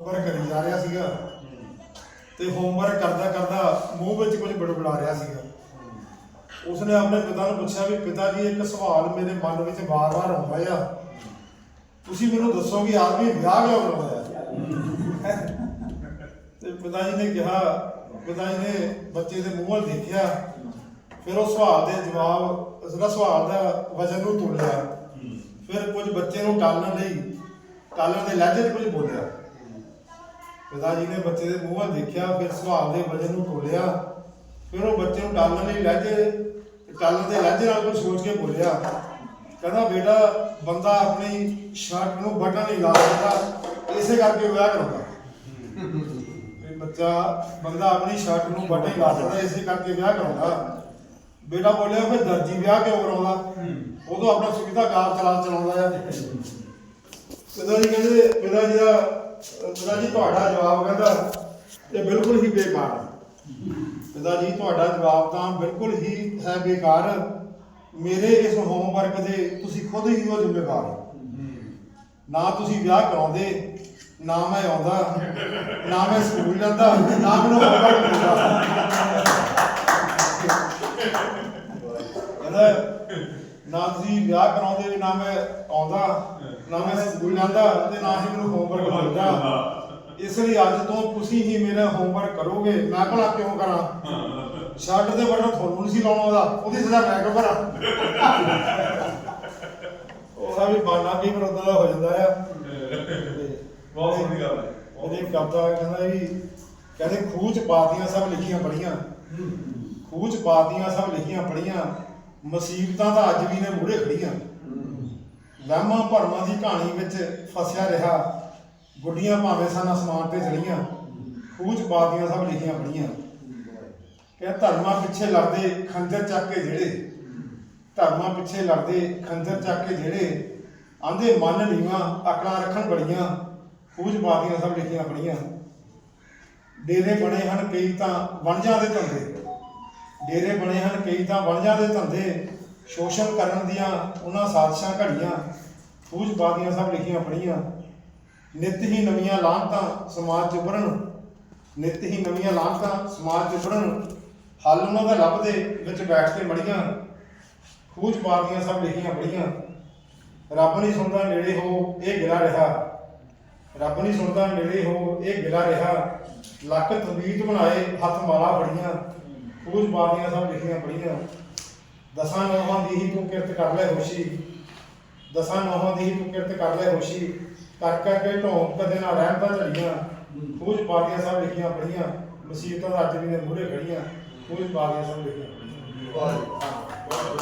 Homework ਕਰੀ ਜਾ ਰਿਹਾ ਸੀਗਾ। ਤੇ ਹੋਮਵਰਕ ਕਰਦਾ ਕਰਦਾ ਮੂੰਹ ਵਿੱਚ ਕੁਝ ਬੜਬੜਾ ਰਿਹਾ ਸੀਗਾ। ਉਸਨੇ ਆਪਣੇ ਪਿਤਾ ਨੂੰ ਪੁੱਛਿਆ ਵੀ, ਪਿਤਾ ਜੀ, ਇੱਕ ਸਵਾਲ ਮੇਰੇ ਮਨ ਵਿੱਚ ਵਾਰ-ਵਾਰ ਆਉਂਦਾ ਆ। ਤੁਸੀਂ ਮੈਨੂੰ ਦੱਸੋ ਕਿ ਆਦਮੀ ਵਿਆਹ ਕਿਉਂ ਕਰਵਾਇਆ? ਤੇ ਪਿਤਾ ਜੀ ਨੇ ਕਿਹਾ, ਪਿਤਾ ਜੀ ਨੇ ਬੱਚੇ ਦੇ ਮੂੰਹ ਵੱਲ ਦੇਖਿਆ। ਫਿਰ ਉਹ ਸਵਾਲ ਦੇ ਜਵਾਬ ਜਿਹੜਾ ਸਵਾਲ ਦਾ ਵਜਨ ਨੂੰ ਤੋਲਿਆ। ਫਿਰ ਕੁਝ ਬੱਚੇ ਨੂੰ ਟਾਲਣ ਲਈ, ਟਾਲਣ ਦੇ ਲਹਿਜੇ 'ਚ ਕੁਝ ਬੋਲਿਆ। ਪਿਤਾ ਜੀ ਨੇ ਬੱਚੇ ਦੇ ਮੂੰਹ ਵੱਲ ਦੇਖਿਆ ਫਿਰ ਸਵਾਲ ਦੇ ਵਜਨ ਨੂੰ ਤੋਲਿਆ ਫਿਰ ਉਹ ਬੱਚੇ ਨੂੰ ਟਾਲਣ ਲਈ ਲਹਿਜੇ ਟਾਲਣ ਦੇ ਲਹਿਜੇ ਨਾਲ ਕੁਝ ਸੋਚ ਕੇ ਬੋਲਿਆ। ਕਹਿੰਦਾ ਬੇਟਾ ਬੰਦਾ ਆਪਣੀ ਸ਼ਰਟ ਨੂੰ ਬਟਨ ਨਹੀਂ ਲਾ ਸਕਦਾ। ਇਸੇ ਕਰਕੇ ਵਿਆਹ ਕਰਾਉਂਦਾ। ਇਹ ਬੱਚਾ ਬੰਦਾ ਆਪਣੀ ਸ਼ਰਟ ਨੂੰ ਬਟਨ ਹੀ ਲਾ ਸਕਦਾ ਇਸੇ ਕਰਕੇ ਵਿਆਹ ਕਰਾਉਂਦਾ। ਬੇਟਾ ਬੋਲਿਆ ਫਿਰ ਦਰਜੀ ਵਿਆਹ ਕਿਉਂ ਕਰਾਉਂਦਾ? ਉਦੋਂ ਆਪਣਾ ਸੁਵਿਧਾ ਕਾਰ ਚਲਾ ਚਲਾਉਂਦਾ ਆ ਪਿਤਾ ਜੀ ਕਹਿੰਦੇ, ਪਿਤਾ ਜੀ ਦਾ, ਪਿਤਾ ਜੀ ਤੁਹਾਡਾ ਜਵਾਬ ਕਹਿੰਦਾ, ਇਹ ਬਿਲਕੁਲ ਹੀ ਬੇਕਾਰ ਪਿਤਾ ਜੀ, ਤੁਹਾਡਾ ਜਵਾਬ ਤਾਂ ਬਿਲਕੁਲ ਹੀ ਹੈ ਬੇਕਾਰ। ਮੇਰੇ ਇਸ ਹੋਮਵਰਕ ਦੇ ਤੁਸੀਂ ਖੁਦ ਹੀ ਹੋ ਜ਼ਿੰਮੇਵਾਰ ਨਾ ਤੁਸੀਂ ਵਿਆਹ ਕਰਾਉਂਦੇ, ਨਾ ਮੈਂ ਆਉਂਦਾ, ਨਾ ਮੈਂ ਸਕੂਲ ਜਾਂਦਾ, ਨਾ ਮੈਨੂੰ ਹੋਮਵਰਕ ਮਿਲਦਾ। ਕਹਿੰਦਾ ਨਾ ਤੁਸੀਂ ਵਿਆਹ ਕਰਾਉਂਦੇ ਨਾ ਮੈਂ ਆਉਂਦਾ ਨਾ ਮੈਂ ਸਕੂਲ ਜਾਂਦਾ ਤੇ ਨਾ ਹੀ ਮੈਨੂੰ ਹੋਮਵਰਕ ਮਿਲਦਾ। ਇਸ ਲਈ ਅੱਜ ਤੋਂ ਤੁਸੀਂ ਹੀ ਮੇਰਾ ਹੋਮਵਰਕ ਕਰੋਗੇ। ਮੈਂ ਭਲਾ ਕਿਉਂ ਕਰਾਂ? ਸ਼ਰਟ ਦੇ ਬਟਨ ਤੁਹਾਨੂੰ ਨਹੀਂ ਸੀ ਲਾਉਣਾ ਉਹਦਾ ਉਹਦੀ ਸਜ਼ਾ ਮੈਂ ਕਿਉਂ ਕਰਾਂ ਉਹਦਾ ਵੀ ਬਾਨਾ ਵੀ ਉਦਾਂ ਦਾ ਹੋ ਜਾਂਦਾ ਆ। ਬਹੁਤ ਸੋਹਣੀ ਗੱਲ ਹੈ। ਉਹਦੇ ਕਵਿਤਾ ਕਹਿੰਦਾ ਵੀ ਕਹਿੰਦੇ ਖੂਚ ਪਾਤੀਆਂ ਸਭ ਲਿਖੀਆਂ ਪੜੀਆਂ ਖੂਚ ਪਾਤੀਆਂ ਸਭ ਲਿਖੀਆਂ ਪੜੀਆਂ ਮੁਸੀਬਤਾਂ ਤਾਂ ਅੱਜ ਵੀ ਨੇ ਮੂਹਰੇ ਖੜੀਆਂ ਵਹਿਮਾਂ ਭਰਮਾਂ ਦੀ ਕਹਾਣੀ ਵਿੱਚ ਫਸਿਆ ਰਿਹਾ, ਗੁੱਡੀਆਂ ਭਾਵੇਂ ਸਨ ਅਸਮਾਨ ਤੇ ਚੜੀਆਂ ਖੂਚ ਪਾਤੀਆਂ ਸਭ ਲਿਖੀਆਂ ਪੜੀਆਂ ਕਿ ਧਰਮਾਂ ਪਿੱਛੇ ਲੜਦੇ ਖੰਜਰ ਚੱਕ ਕੇ ਜਿਹੜੇ, ਧਰਮਾਂ ਪਿੱਛੇ ਲੜਦੇ ਖੰਜਰ ਚੱਕ ਕੇ ਜਿਹੜੇ, ਆਂਦੇ ਮਨ ਨੀਵਾਂ ਅਕਲਾਂ ਰੱਖਣ ਬੜੀਆਂ, ਖੂਜ ਪਾਤੀਆਂ ਸਭ ਲਿਖੀਆਂ ਪੜੀਆਂ ਡੇਰੇ ਬਣੇ ਹਨ ਕਈ ਤਾਂ ਵਣਜਾਂ ਦੇ ਧੰਦੇ। ਡੇਰੇ ਬਣੇ ਹਨ, ਕਈ ਤਾਂ ਵਣਜਾਂ ਦੇ ਧੰਦੇ। ਸ਼ੋਸ਼ਣ ਕਰਨ ਦੀਆਂ ਉਹਨਾਂ ਸਾਜ਼ਿਸ਼ਾਂ ਘੜੀਆਂ ਖੂਜ ਪਾਤੀਆਂ ਸਭ ਲਿਖੀਆਂ ਪੜੀਆਂ ਨਿਤ ਹੀ ਨਵੀਆਂ ਲਾਂਤਾਂ ਸਮਾਜ ਚ ਉੱਭਰਨ। ਨਿਤ ਹੀ ਨਵੀਆਂ ਲਾਂਤਾਂ ਸਮਾਜ ਚ ਉੱਭਰਨ। ਹੱਲ ਉਹਨਾਂ ਦਾ ਲੱਭਦੇ, ਵਿੱਚ ਬੈਠ ਕੇ ਮੜੀਆਂ ਖੂਜ ਪਾਤੀਆਂ ਸਭ ਲਿਖੀਆਂ ਪੜੀਆਂ ਰੱਬ ਨਹੀਂ ਸੁਣਦਾ ਨੇੜੇ ਹੋ ਇਹ ਗਿਲਾ ਰਿਹਾ। ਰੱਬ ਨਹੀਂ ਸੁਣਦਾ ਨੇੜੇ ਹੋ ਇਹ ਗਿਲਾ ਰਿਹਾ। ਲੱਕ ਤਵੀਤ ਬਣਾਏ, ਹੱਥ ਮਾਲਾ ਫੜੀਆਂ। ਖੂਜ ਪਾਤੀਆਂ ਸਭ ਲਿਖੀਆਂ ਪੜੀਆਂ ਦਸਾਂ ਨੌਹਾਂ ਦੀ ਹੀ ਤੂੰ ਕਿਰਤ ਕਰ ਲੈ ਹੋਸ਼ੀ। ਦਸਾਂ ਨੌਹਾਂ ਦੀ ਹੀ ਤੂੰ ਕਿਰਤ ਕਰ ਲੈ ਹੋਸ਼ੀ। ਕਰ ਕਰਕੇ ਢੋਂਕ ਕਦੇ ਨਾ ਰਹਿਣ ਤਾਂ ਝੜੀਆਂ। ਖੂਜ ਪਾਤੀਆਂ ਸਭ ਲਿਖੀਆਂ ਪੜੀਆਂ ਮੁਸੀਬਤਾਂ ਦਾ ਅੱਜ ਵੀ ਨੇ ਮੂਹਰੇ ਖੜੀਆਂ ਪੂਜ ਪਾਤੀਆਂ ਸਭ ਲਿਖੀਆਂ ਪੜੀਆਂ